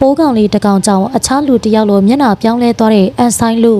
ပိုးကောင်လေးတစ်ကောင်ကြောင့်အခြားလူတစ်ယောက်လိုမျက်နှာပြောင်းလဲသွားတဲ့အန်ဆိုင်လူ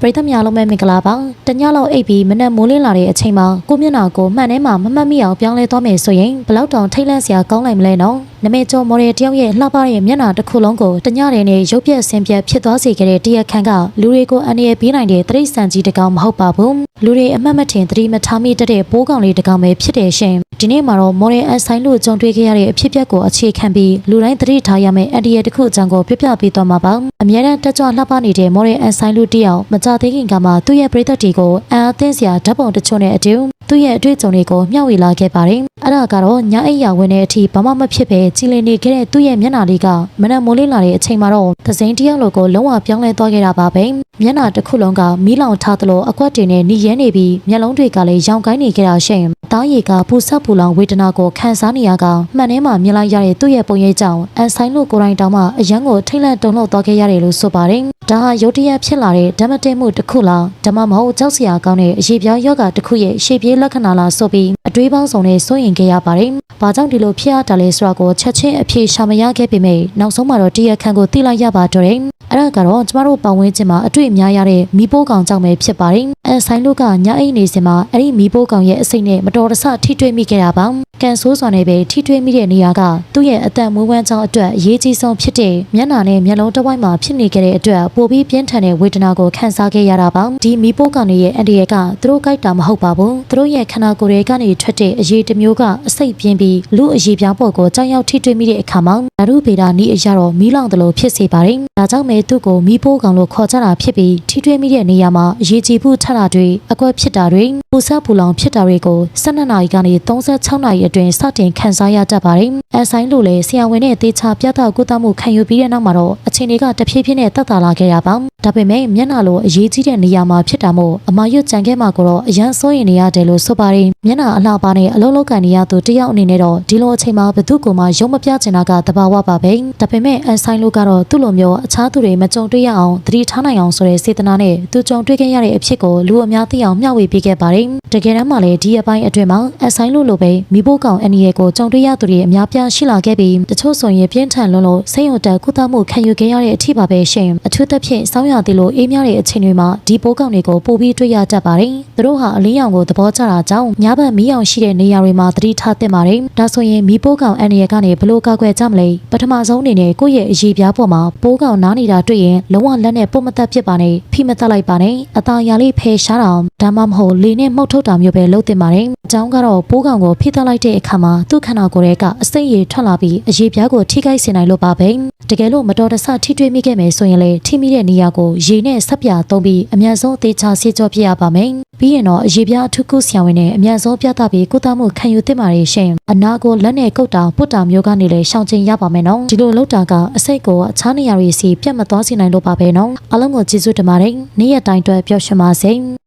ပရိသတ်များလုံးပဲမင်္ဂလာပါတညလောက်အိပ်ပြီးမနက်မိုးလင်းလာတဲ့အချိန်မှာကိုမျက်နှာကိုမှန်ထဲမှာမမှတ်မိအောင်ပြောင်းလဲသွားမယ်ဆိုရင်ဘယ်လောက်တောင်ထိတ်လန့်စရာကောင်းနိုင်မလဲနော်နမေကျော်မော်ဒယ်တယောက်ရဲ့လှပတဲ့မျက်နှာတစ်ခုလုံးကိုတညတည်းနဲ့ရုပ်ပြက်ဆင်းပြက်ဖြစ်သွားစေခဲ့တဲ့တရက်ခန့်ကလူတွေကိုအန္တရာယ်ပေးနိုင်တဲ့တရိတ်ဆန်ကြီးတစ်ကောင်မဟုတ်ပါဘူးလူတွေအမှတ်မထင်သတိမထားမိတတ်တဲ့ပိုးကောင်လေးတစ်ကောင်ပဲဖြစ်တယ်ရှင်ဒီနေ့မှာတော့မော်ဒယ်အန်ဆိုင်လို့ကြုံတွေ့ခဲ့ရတဲ့အဖြစ်အပျက်ကိုအခြေခံပြီးလူတိုင်းသတိထားရမယ့်အန်ဒီရတစ်ခုအကြောင်းကိုပြပြပေးသွားမှာပါအများနဲ့တက်ကြွလှပနေတဲ့မော်ဒယ်အန်ဆိုင်လို့တယောက်မကြသေးခင်ကမှသူ့ရဲ့ပရိသတ်တွေကိုအန်အသင်းစရာဓာတ်ပုံတချို့နဲ့အတူ သူ့ရဲ့အတွေ့အကြုံတွေကိုမျှဝေလာခဲ့ပါတယ်အဲ့ဒါကတော့ညအိယာဝင်တဲ့အထိဘာမှမဖြစ်ပဲကြည်လင်နေခဲ့တဲ့သူ့ရဲ့မျက်နှာလေးကမနက်မိုးလေးလာတဲ့အချိန်မှာတော့သစိမ်းတယောက်လိုကိုလုံးဝပြောင်းလဲသွားခဲ့တာပါပဲမျက်နှာတစ်ခုလုံးကမီးလောင်ထားသလိုအကွက်တွေနဲ့နီရဲနေပြီးမျက်လုံးတွေကလည်းရောင်ကိုင်းနေခဲ့တာရှင် တားရည်ကပူဆက်ပူလောင်ဝေဒနာကိုခံစားနေရကမှန်ထဲမှာမြင်လိုက်ရတဲ့သူ့ရဲ့ပုံရိပ်ကြောင့်အန်ဆိုင်လို့ကိုယ်တိုင်တောင်မှအရန်ကိုထိတ်လန့်တုန်လှုပ်သွားခဲ့ရတယ်လို့ဆိုပါတယ်ဒါဟာရုတ်တရက်ဖြစ်လာတဲ့ဓမ္မတဲမှုတစ်ခုလားဓမ္မမဟုတ်ကြောက်စရာကောင်းတဲ့အရေးပြားယောဂတစ်ခုရဲ့ရှေ့ပြေးလက္ခဏာလားဆိုပြီးအတွေးပေါင်းစုံနဲ့စိုးရင်ခဲ့ရပါတယ်။ဘာကြောင့်ဒီလိုဖြစ်ရတာလဲဆိုတာကိုချက်ချင်းအဖြေရှာမရခဲ့ပေမဲ့နောက်ဆုံးမှာတော့တရားခံကိုသိလိုက်ရပါတော့တယ်။ အဲ့ဒါကတော့ကျမတို့ပတ်ဝန်းကျင်မှာအတွေ့အများရတဲ့မီးပိုးကောင်ကြောင့်ပဲဖြစ်ပါတယ်။အဲဆိုင်လို့ကညအိတ်နေစင်မှာအဲ့ဒီမီးပိုးကောင်ရဲ့အစိတ်နဲ့မတော်တဆထိတွေ့မိခဲ့တာပါ။ကန်ဆိုးစွာနဲ့ပဲထိတွေ့မိတဲ့နေရာကသူ့ရဲ့အသက်မွေးဝမ်းကြောင်းအတွက်အရေးကြီးဆုံးဖြစ်တဲ့မျက်နှာနဲ့မျက်လုံးတစ်ဝိုက်မှာဖြစ်နေခဲ့တဲ့အတွက်ပိုပြီးပြင်းထန်တဲ့ဝေဒနာကိုခံစားခဲ့ရတာပါ။ဒီမီးပိုးကောင်ရဲ့အန်ဒီရဲ့ကသူတို့ကြိုက်တာမဟုတ်ပါဘူး။သူတို့ရဲ့ခန္ဓာကိုယ်တွေကနေထွက်တဲ့အရေးတစ်မျိုးကအစိတ်ပြင်းပြီးလူအရေးပြားပေါ်ကိုကြောက်ရောက်ထိတွေ့မိတဲ့အခါမှာဓာတုဗေဒနီးအရာတော့မီးလောင်တယ်လို့ဖြစ်စေပါတယ်။ဒါကြောင့်မဲသူ့ကိုမီးပိုးကောင်လို့ခေါ်ကြတာဖြစ်ပြီးထိတွေ့မိတဲ့နေရာမှာအရေးကြီးမှုထတာတွေအကွက်ဖြစ်တာတွေပူဆက်ပူလောင်ဖြစ်တာတွေကို12နာရီကနေ36နာရီအတွင်းစတင်ခံစားရတတ်ပါတယ်။အဆိုင်လို့လေဆရာဝန်နဲ့တေချာပြသကုသမှုခံယူပြီးတဲ့နောက်မှာတော့အချိန်တွေကတဖြည်းဖြည်းနဲ့တက်တာလာခဲ့ရပါ။ ဒါပေမဲ့မျက်နှာလိုအရေးကြီးတဲ့နေရာမှာဖြစ်တာမို့အမရွတ်ကြံခဲ့မှာကိုတော့အရန်စိုးရင်နေရတယ်လို့ဆိုပါတယ်။မျက်နှာအလှပါနဲ့အလုံးလုံးကန်နေရသူတယောက်အနေနဲ့တော့ဒီလိုအချိန်မှာဘသူ့ကိုမှရုံမပြချင်တာကတဘာဝပါပဲ။ဒါပေမဲ့အဆိုင်လို့ကတော့သူ့လိုမျိုးအခြားသူတွေမကြုံတွေ့ရအောင်သတိထားနိုင်အောင်ဆိုတဲ့စေတနာနဲ့သူကြုံတွေ့ခဲ့ရတဲ့အဖြစ်ကိုလူအများသိအောင်မျှဝေပေးခဲ့ပါတယ်။တကယ်တမ်းမှာလည်းဒီအပိုင်းအတွင်းမှာအဆိုင်လို့လိုပဲမိဖို့ကောင်အန်ဒီရဲ့ကိုကြုံတွေ့ရသူတွေအများပြားရှိလာခဲ့ပြီးတချို့ဆိုရင်ပြင်းထန်လွန်းလို့စိတ်ယုံတက်ကုသမှုခံယူခဲ့ရတဲ့အထိပါပဲရှင်။အထူးသဖြင့်စောင်းရသည်လိုအေးမြတဲ့အချိန်တွေမှာဒီပိုးကောင်တွေကိုပိုပြီးတွေ့ရတတ်ပါတယ်။သူတို့ဟာအလင်းရောင်ကိုသဘောကျတာကြောင့်ညဘက်မီးရောင်ရှိတဲ့နေရာတွေမှာသတိထားသင့်ပါတယ်။ဒါဆိုရင်မီးပိုးကောင်အန်ဒီရဲ့ကနေဘလို့ကောက်ွယ်ကြမလဲ။ပထမဆုံးအနေနဲ့ကိုယ့်ရဲ့အရေးပြားပေါ်မှာပိုးကောင်နားနေတာတွေ့ရင်လုံးဝလက်နဲ့ပုတ်မသက်ဖြစ်ပါနဲ့ဖိမသက်လိုက်ပါနဲ့အသာရလေးဖယ်ရှားတာဒါမှမဟုတ်လေနဲ့မှုတ်ထုတ်တာမျိုးပဲလုပ်သင့်ပါတယ်။အကြောင်းကတော့ပိုးကောင်ကိုဖိသက်လိုက်တဲ့အခါမှာသူ့ခန္ဓာကိုယ်ရဲ့ကအစိတ်ရည်ထွက်လာပြီးအရေးပြားကိုထိခိုက်စေနိုင်လို့ပါပဲ။ တကယ်လို့မတော်တဆထိတွေ့မိခဲ့မယ်ဆိုရင်လေထိမိတဲ့နေရာကိုရေနဲ့ဆက်ပြသုံးပြီးအမြန်ဆုံးအသေးချာဆေးကြောပြရပါမယ်။ပြီးရင်တော့အရေးပြားအထုကုဆရာဝန်နဲ့အမြန်ဆုံးပြသပြီးကုသမှုခံယူသင့်ပါတယ်ရှင်။အနာကိုလက်နဲ့ကုတ်တာပုတ်တာမျိုးကနေလည်းရှောင်ကျဉ်ရပါမယ်နော်။ဒီလိုလုပ်တာကအစိတ်ကိုအခြားနေရာတွေစီပြတ်မသွားစေနိုင်လို့ပါပဲနော်။အားလုံးကိုကျေးဇူးတင်ပါတယ်။နေ့ရက်တိုင်းအတွက်ပျော်ရွှင်ပါစေ။